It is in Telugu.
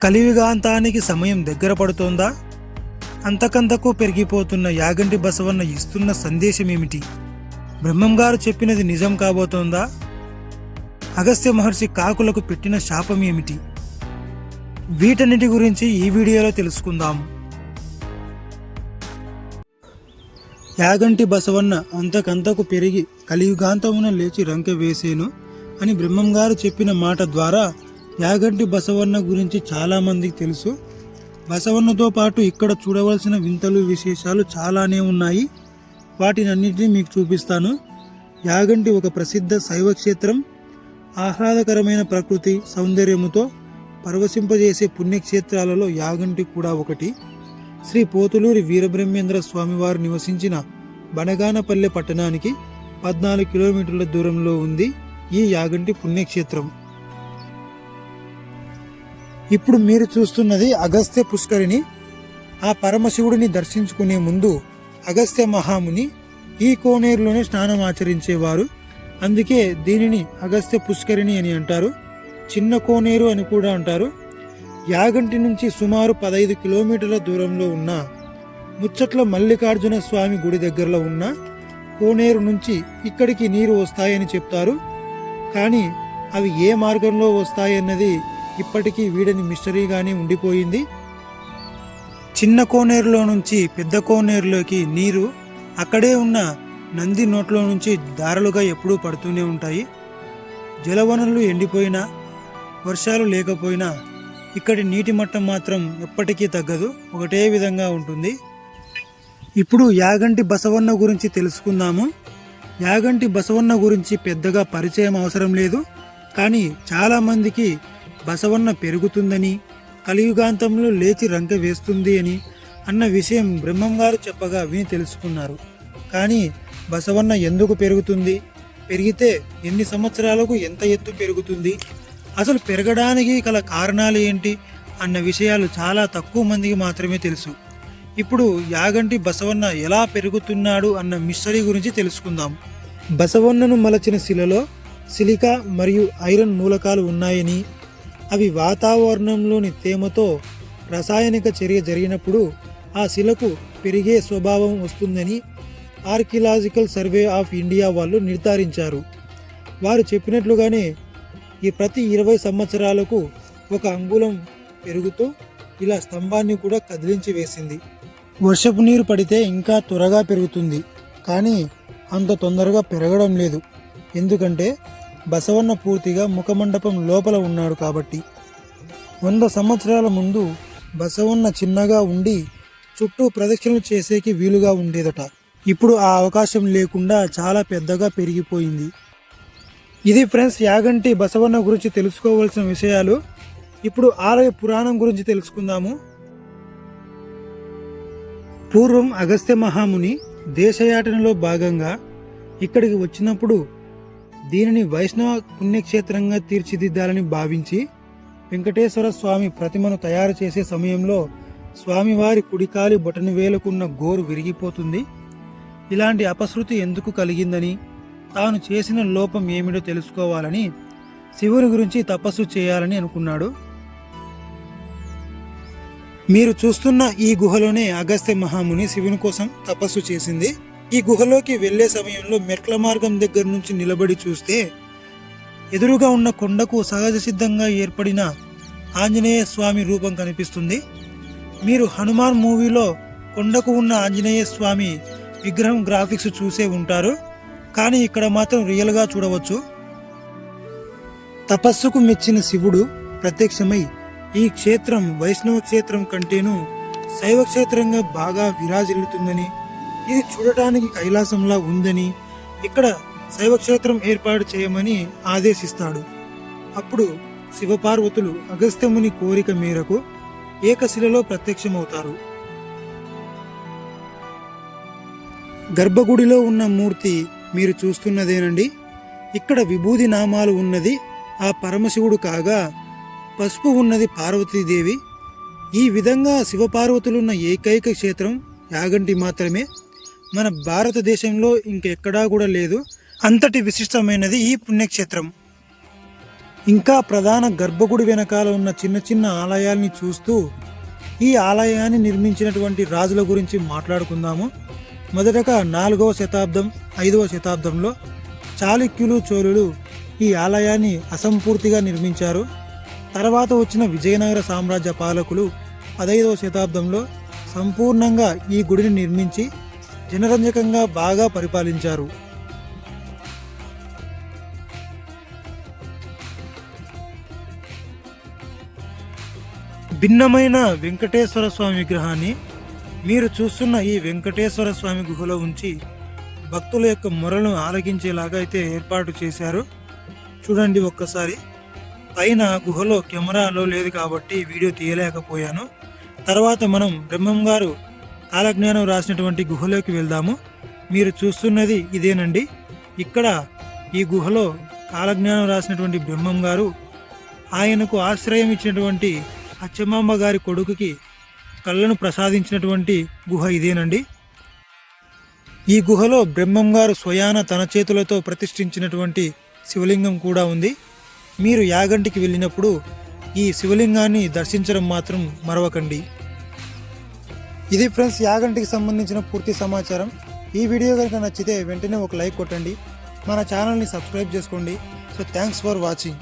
కలియుగాంతానికి సమయం దగ్గర పడుతోందా? అంతకంతకు పెరిగిపోతున్న యాగంటి బసవన్న ఇస్తున్న సందేశం ఏమిటి బ్రహ్మం గారు చెప్పినది నిజం కాబోతోందా? అగస్త్య మహర్షి కాకులకు పెట్టిన శాపం ఏమిటి వీటన్నిటి గురించి ఈ వీడియోలో తెలుసుకుందాం. యాగంటి బసవన్న అంతకంతకు పెరిగి కలియుగాంతమున లేచి రంకె వేసేను అని బ్రహ్మం గారు చెప్పిన మాట ద్వారా యాగంటి బసవన్న గురించి చాలామందికి తెలుసు. బసవన్నతో పాటు ఇక్కడ చూడవలసిన వింతలు విశేషాలు చాలానే ఉన్నాయి. వాటినన్నింటినీ మీకు చూపిస్తాను. యాగంటి ఒక ప్రసిద్ధ శైవ క్షేత్రం ఆహ్లాదకరమైన ప్రకృతి సౌందర్యముతో పరవశింపజేసే పుణ్యక్షేత్రాలలో యాగంటి కూడా ఒకటి. శ్రీ పోతులూరి వీరబ్రహ్మేంద్ర స్వామివారు నివసించిన బనగానపల్లె పట్టణానికి పద్నాలుగు కిలోమీటర్ల దూరంలో ఉంది ఈ యాగంటి పుణ్యక్షేత్రం. ఇప్పుడు మీరు చూస్తున్నది అగస్త్య పుష్కరిణి. ఆ పరమశివుడిని దర్శించుకునే ముందు అగస్త్య మహాముని ఈ కోనేరులోనే స్నానం ఆచరించేవారు. అందుకే దీనిని అగస్త్య పుష్కరిణి అని అంటారు. చిన్న కోనేరు అని కూడా అంటారు. యాగంటి నుంచి సుమారు పదహైదు కిలోమీటర్ల దూరంలో ఉన్న ముచ్చట్ల మల్లికార్జున స్వామి గుడి దగ్గరలో ఉన్న కోనేరు నుంచి ఇక్కడికి నీరు వస్తాయని చెప్తారు. కానీ అవి ఏ మార్గంలో వస్తాయన్నది ఇప్పటికీ వీడని మిస్టరీగానే ఉండిపోయింది. చిన్న కోనేరులో నుంచి పెద్ద కోనేరులోకి నీరు అక్కడే ఉన్న నంది నోట్లో నుంచి దారలుగా ఎప్పుడూ పడుతూనే ఉంటాయి. జలవనరులు ఎండిపోయినా వర్షాలు లేకపోయినా ఇక్కడి నీటి మట్టం మాత్రం ఎప్పటికీ తగ్గదు. ఒకటే విధంగా ఉంటుంది. ఇప్పుడు యాగంటి బసవన్న గురించి తెలుసుకుందాము. యాగంటి బసవన్న గురించి పెద్దగా పరిచయం అవసరం లేదు. కానీ చాలామందికి బసవన్న పెరుగుతుందని కలియుగాంతంలో లేచి రంక వేస్తుంది అని అన్న విషయం బ్రహ్మం గారు చెప్పగా విని తెలుసుకున్నారు. కానీ బసవన్న ఎందుకు పెరుగుతుంది? పెరిగితే ఎన్ని సంవత్సరాలకు ఎంత ఎత్తు పెరుగుతుంది? అసలు పెరగడానికి గల కారణాలు ఏంటి? అన్న విషయాలు చాలా తక్కువ మందికి మాత్రమే తెలుసు. ఇప్పుడు యాగంటి బసవన్న ఎలా పెరుగుతున్నాడు అన్న మిస్టరీ గురించి తెలుసుకుందాం. బసవన్నను మలచిన శిలలో సిలికా మరియు ఐరన్ మూలకాలు ఉన్నాయని అవి వాతావరణంలోని తేమతో రసాయనిక చర్య జరిగినప్పుడు ఆ శిలకు పెరిగే స్వభావం వస్తుందని ఆర్కియలాజికల్ సర్వే ఆఫ్ ఇండియా వాళ్ళు నిర్ధారించారు. వారు చెప్పినట్లుగానే ఈ ప్రతి ఇరవై సంవత్సరాలకు ఒక అంగుళం పెరుగుతూ ఇలా స్తంభాన్ని కూడా కదిలించి వేసింది. వర్షపు నీరు పడితే ఇంకా త్వరగా పెరుగుతుంది కానీ అంత తొందరగా పెరగడం లేదు. ఎందుకంటే బసవన్న పూర్తిగా ముఖమండపం లోపల ఉన్నాడు కాబట్టి వంద సంవత్సరాల ముందు బసవన్న చిన్నగా ఉండి చుట్టూ ప్రదక్షిణలు చేసేకి వీలుగా ఉండేదట. ఇప్పుడు ఆ అవకాశం లేకుండా చాలా పెద్దగా పెరిగిపోయింది. ఇది ఫ్రెండ్స్ యాగంటి బసవన్న గురించి తెలుసుకోవాల్సిన విషయాలు. ఇప్పుడు ఆలయ పురాణం గురించి తెలుసుకుందాము. పూర్వం అగస్త్య మహాముని దేశయాటనలో భాగంగా ఇక్కడికి వచ్చినప్పుడు దీనిని వైష్ణవ పుణ్యక్షేత్రంగా తీర్చిదిద్దాలని భావించి వెంకటేశ్వర స్వామి ప్రతిమను తయారు చేసే సమయంలో స్వామివారి కుడికాలి బొటని వేలుకున్న గోరు విరిగిపోతుంది. ఇలాంటి అపశృతి ఎందుకు కలిగిందని తాను చేసిన లోపం ఏమిటో తెలుసుకోవాలని శివుని గురించి తపస్సు చేయాలని అనుకున్నాడు. మీరు చూస్తున్న ఈ గుహలోనే అగస్త్య మహాముని శివుని కోసం తపస్సు చేసింది. ఈ గుహలోకి వెళ్ళే సమయంలో మెట్ల మార్గం దగ్గర నుంచి నిలబడి చూస్తే ఎదురుగా ఉన్న కొండకు సహజ సిద్ధంగా ఏర్పడిన ఆంజనేయ స్వామి రూపం కనిపిస్తుంది. మీరు హనుమాన్ మూవీలో కొండకు ఉన్న ఆంజనేయ స్వామి విగ్రహం గ్రాఫిక్స్ చూసే ఉంటారు. కానీ ఇక్కడ మాత్రం రియల్గా చూడవచ్చు. తపస్సుకు మెచ్చిన శివుడు ప్రత్యక్షమై ఈ క్షేత్రం వైష్ణవ క్షేత్రం కంటేనూ శైవ క్షేత్రంగా బాగా విరాజిల్లుతుందని ఇది చూడటానికి కైలాసంలా ఉందని ఇక్కడ శైవ క్షేత్రం ఏర్పాటు చేయమని ఆదేశిస్తాడు. అప్పుడు శివపార్వతులు అగస్త్యముని కోరిక మేరకు ఏకశిలలో ప్రత్యక్షమవుతారు. గర్భగుడిలో ఉన్న మూర్తి మీరు చూస్తున్నదేనండి? ఇక్కడ విభూది నామాలు ఉన్నది ఆ పరమశివుడు కాగా పసుపు ఉన్నది పార్వతీదేవి. ఈ విధంగా శివపార్వతులున్న ఏకైక క్షేత్రం యాగంటి మాత్రమే. మన భారతదేశంలో ఇంకెక్కడా కూడా లేదు. అంతటి విశిష్టమైనది ఈ పుణ్యక్షేత్రం. ఇంకా ప్రధాన గర్భగుడి వెనకాల ఉన్న చిన్న చిన్న ఆలయాల్ని చూస్తూ ఈ ఆలయాన్ని నిర్మించినటువంటి రాజుల గురించి మాట్లాడుకుందాము. మొదటగా నాలుగవ శతాబ్దం ఐదవ శతాబ్దంలో చాళుక్యులు చోళులు ఈ ఆలయాన్ని అసంపూర్తిగా నిర్మించారు. తర్వాత వచ్చిన విజయనగర సామ్రాజ్య పాలకులు పదైదవ శతాబ్దంలో సంపూర్ణంగా ఈ గుడిని నిర్మించి జనరంజకంగా బాగా పరిపాలించారు. భిన్నమైన వెంకటేశ్వర స్వామి విగ్రహాన్ని మీరు చూస్తున్న ఈ వెంకటేశ్వర స్వామి గుహలో ఉంచి భక్తుల యొక్క మొరలను ఆలకించేలాగా అయితే ఏర్పాటు చేశారు. చూడండి ఒక్కసారి. పైన గుహలో కెమెరాలో లేదు కాబట్టి వీడియో తీయలేకపోయాను. తర్వాత మనం బ్రహ్మం గారు కాలజ్ఞానం రాసినటువంటి గుహలోకి వెళ్దాము. మీరు చూస్తున్నది ఇదేనండి. ఇక్కడ ఈ గుహలో కాలజ్ఞానం రాసినటువంటి బ్రహ్మం గారు ఆయనకు ఆశ్రయం ఇచ్చినటువంటి అచ్చమాంబ గారి కొడుకుకి కళ్ళను ప్రసాదించినటువంటి గుహ ఇదేనండి. ఈ గుహలో బ్రహ్మం గారు స్వయాన తన చేతులతో ప్రతిష్ఠించినటువంటి శివలింగం కూడా ఉంది. మీరు యాగంటికి వెళ్ళినప్పుడు ఈ శివలింగాన్ని దర్శించడం మాత్రం మరవకండి. ఇది ఫ్రెండ్స్ యాగంటికి సంబంధించిన పూర్తి సమాచారం. ఈ వీడియో కనుక నచ్చితే వెంటనే ఒక లైక్ కొట్టండి. మన ఛానల్ని సబ్స్క్రైబ్ చేసుకోండి. So thanks for watching